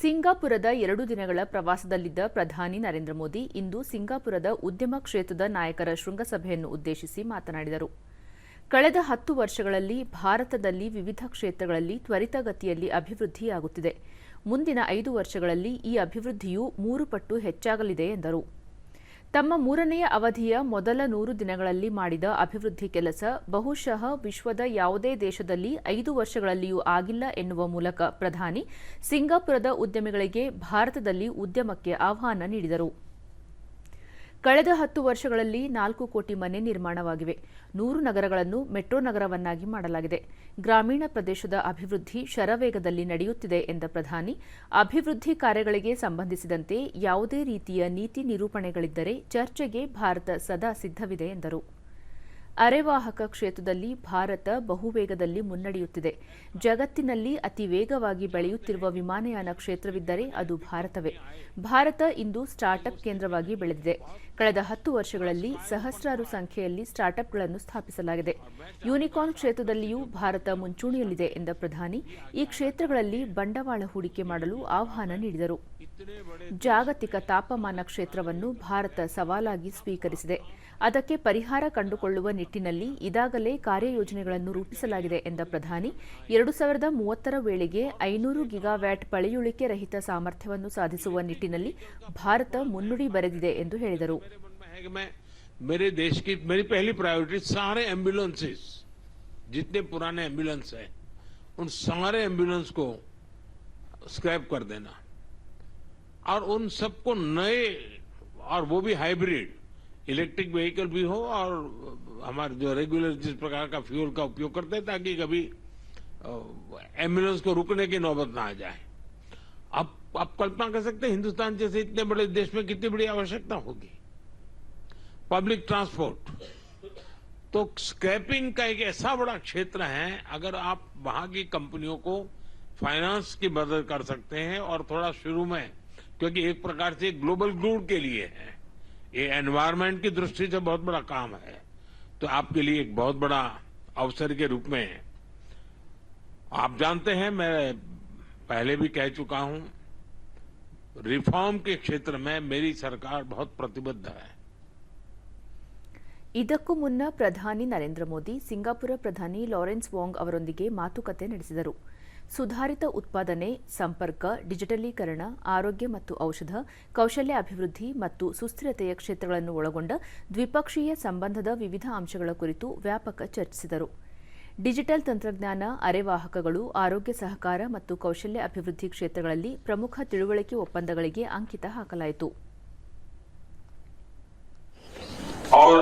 ಸಿಂಗಾಪುರದ ಎರಡು ದಿನಗಳ ಪ್ರವಾಸದಲ್ಲಿದ್ದ ಪ್ರಧಾನಿ ನರೇಂದ್ರ ಮೋದಿ ಇಂದು ಸಿಂಗಾಪುರದ ಉದ್ಯಮ ಕ್ಷೇತ್ರದ ನಾಯಕರ ಶೃಂಗಸಭೆಯನ್ನು ಉದ್ದೇಶಿಸಿ ಮಾತನಾಡಿದರು. ಕಳೆದ ಹತ್ತು ವರ್ಷಗಳಲ್ಲಿ ಭಾರತದಲ್ಲಿ ವಿವಿಧ ಕ್ಷೇತ್ರಗಳಲ್ಲಿ ತ್ವರಿತಗತಿಯಲ್ಲಿ ಅಭಿವೃದ್ಧಿಯಾಗುತ್ತಿದೆ. ಮುಂದಿನ ಐದು ವರ್ಷಗಳಲ್ಲಿ ಈ ಅಭಿವೃದ್ಧಿಯು ಮೂರು ಪಟ್ಟು ಹೆಚ್ಚಾಗಲಿದೆ ಎಂದರು. ತಮ್ಮ ಮೂರನೆಯ ಅವಧಿಯ ಮೊದಲ ನೂರು ದಿನಗಳಲ್ಲಿ ಮಾಡಿದ ಅಭಿವೃದ್ಧಿ ಕೆಲಸ ಬಹುಶಃ ವಿಶ್ವದ ಯಾವುದೇ ದೇಶದಲ್ಲಿ ಐದು ವರ್ಷಗಳಲ್ಲಿಯೂ ಆಗಿಲ್ಲ ಎನ್ನುವ ಮೂಲಕ ಪ್ರಧಾನಿ ಸಿಂಗಾಪುರದ ಉದ್ಯಮಿಗಳಿಗೆ ಭಾರತದಲ್ಲಿ ಉದ್ಯಮಕ್ಕೆ ಆಹ್ವಾನ ನೀಡಿದರು. ಕಳೆದ ಹತ್ತು ವರ್ಷಗಳಲ್ಲಿ ನಾಲ್ಕು ಕೋಟಿ ಮನೆ ನಿರ್ಮಾಣವಾಗಿವೆ. ನೂರು ನಗರಗಳನ್ನು ಮೆಟ್ರೋ ನಗರವನ್ನಾಗಿ ಮಾಡಲಾಗಿದೆ. ಗ್ರಾಮೀಣ ಪ್ರದೇಶದ ಅಭಿವೃದ್ಧಿ ಶರವೇಗದಲ್ಲಿ ನಡೆಯುತ್ತಿದೆ ಎಂದ ಪ್ರಧಾನಿ, ಅಭಿವೃದ್ಧಿ ಕಾರ್ಯಗಳಿಗೆ ಸಂಬಂಧಿಸಿದಂತೆ ಯಾವುದೇ ರೀತಿಯ ನೀತಿ ನಿರೂಪಣೆಗಳಿದ್ದರೆ ಚರ್ಚೆಗೆ ಭಾರತ ಸದಾ ಸಿದ್ಧವಿದೆ ಎಂದರು. ಅರೆವಾಹಕ ಕ್ಷೇತ್ರದಲ್ಲಿ ಭಾರತ ಬಹುವೇಗದಲ್ಲಿ ಮುನ್ನಡೆಯುತ್ತಿದೆ. ಜಗತ್ತಿನಲ್ಲಿ ಅತಿ ವೇಗವಾಗಿ ಬೆಳೆಯುತ್ತಿರುವ ವಿಮಾನಯಾನ ಕ್ಷೇತ್ರವಿದ್ದರೆ ಅದು ಭಾರತವೇ. ಭಾರತ ಇಂದು ಸ್ಟಾರ್ಟ್ಅಪ್ ಕೇಂದ್ರವಾಗಿ ಬೆಳೆದಿದೆ. ಕಳೆದ ಹತ್ತು ವರ್ಷಗಳಲ್ಲಿ ಸಹಸ್ರಾರು ಸಂಖ್ಯೆಯಲ್ಲಿ ಸ್ಟಾರ್ಟ್ಅಪ್ಗಳನ್ನು ಸ್ಥಾಪಿಸಲಾಗಿದೆ. ಯೂನಿಕಾರ್ನ್ ಕ್ಷೇತ್ರದಲ್ಲಿಯೂ ಭಾರತ ಮುಂಚೂಣಿಯಲ್ಲಿದೆ ಎಂದ ಪ್ರಧಾನಿ, ಈ ಕ್ಷೇತ್ರಗಳಲ್ಲಿ ಬಂಡವಾಳ ಹೂಡಿಕೆ ಮಾಡಲು ಆಹ್ವಾನ ನೀಡಿದರು. ಜಾಗತಿಕ ತಾಪಮಾನ ಕ್ಷೇತ್ರವನ್ನು ಭಾರತ ಸವಾಲಾಗಿ ಸ್ವೀಕರಿಸಿದೆ. ಅದಕ್ಕೆ ಪರಿಹಾರ ಕಂಡುಕೊಳ್ಳುವ ನಿಟ್ಟಿನಲ್ಲಿ ಇದಾಗಲೇ ಕಾರ್ಯಯೋಜನೆಗಳನ್ನು ರೂಪಿಸಲಾಗಿದೆ ಎಂದ ಪ್ರಧಾನಿ ಎರಡು ಸಾವಿರದ ಮೂವತ್ತರ ವೇಳೆಗೆ ಐನೂರು ಗಿಗಾವ್ಯಾಟ್ ಪಳೆಯುಳಿಕೆ ರಹಿತ ಸಾಮರ್ಥ್ಯವನ್ನು ಸಾಧಿಸುವ ನಿಟ್ಟಿನಲ್ಲಿ ಭಾರತ ಮುನ್ನುಡಿ ಬರೆದಿದೆ ಎಂದು ಹೇಳಿದರು मेरे मन में है कि मैं मेरे देश की मेरी पहली प्रायोरिटी सारे एम्बुलेंसेस जितने पुराने एम्बुलेंस हैं उन सारे एम्बुलेंस को स्क्रैप कर देना और उन सबको नए और वो भी हाइब्रिड इलेक्ट्रिक व्हीकल भी हो और हमारे जो रेगुलर जिस प्रकार का फ्यूल का उपयोग करते हैं ताकि कभी एंबुलेंस को रुकने की नौबत ना आ जाए। अब आप कल्पना कर सकते हैं हिंदुस्तान जैसे इतने बड़े देश में कितनी बड़ी आवश्यकता होगी। Public transport. तो स्क्रैपिंग का एक ऐसा बड़ा क्षेत्र है, अगर आप वहाँ की कंपनियों को फाइनेंस की मदद कर सकते हैं और थोड़ा शुरू में, क्योंकि एक प्रकार से ग्लोबल गुड के लिए है ये एनवायरमेंट की दृष्टि से बहुत बड़ा काम है तो आपके लिए एक बहुत बड़ा अवसर के रूप में आप जानते हैं मैं पहले भी कह चुका हूं रिफॉर्म के क्षेत्र में मेरी सरकार बहुत प्रतिबद्ध है ಇದಕ್ಕೂ ಮುನ್ನ ಪ್ರಧಾನಿ ನರೇಂದ್ರ ಮೋದಿ ಸಿಂಗಾಪುರ ಪ್ರಧಾನಿ ಲಾರೆನ್ಸ್ ವಾಂಗ್ ಅವರೊಂದಿಗೆ ಮಾತುಕತೆ ನಡೆಸಿದರು ಸುಧಾರಿತ ಉತ್ಪಾದನೆ ಸಂಪರ್ಕ ಡಿಜಿಟಲೀಕರಣ ಆರೋಗ್ಯ ಮತ್ತು ಔಷಧ ಕೌಶಲ್ಯ ಅಭಿವೃದ್ಧಿ ಮತ್ತು ಸುಸ್ಥಿರತೆಯ ಕ್ಷೇತ್ರಗಳನ್ನು ಒಳಗೊಂಡ ದ್ವಿಪಕ್ಷೀಯ ಸಂಬಂಧದ ವಿವಿಧ ಅಂಶಗಳ ಕುರಿತು ವ್ಯಾಪಕ ಚರ್ಚಿಸಿದರು. ಡಿಜಿಟಲ್ ತಂತ್ರಜ್ಞಾನ ಅರೆವಾಹಕಗಳು ಆರೋಗ್ಯ ಸಹಕಾರ ಮತ್ತು ಕೌಶಲ್ಯ ಅಭಿವೃದ್ಧಿ ಕ್ಷೇತ್ರಗಳಲ್ಲಿ ಪ್ರಮುಖ ತಿಳುವಳಿಕೆ ಒಪ್ಪಂದಗಳಿಗೆ ಅಂಕಿತ ಹಾಕಲಾಯಿತು. और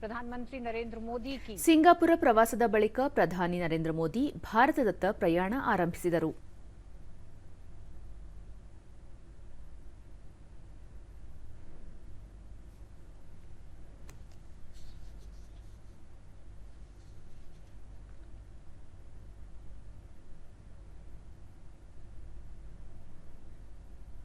ಪ್ರಧಾನಮಂತ್ರಿ ನರೇಂದ್ರ ಮೋದಿ ಸಿಂಗಾಪುರ ಪ್ರವಾಸದ ಬಳಿಕ ಪ್ರಧಾನಿ ನರೇಂದ್ರ ಮೋದಿ ಭಾರತದತ್ತ ಪ್ರಯಾಣ ಆರಂಭಿಸಿದರು.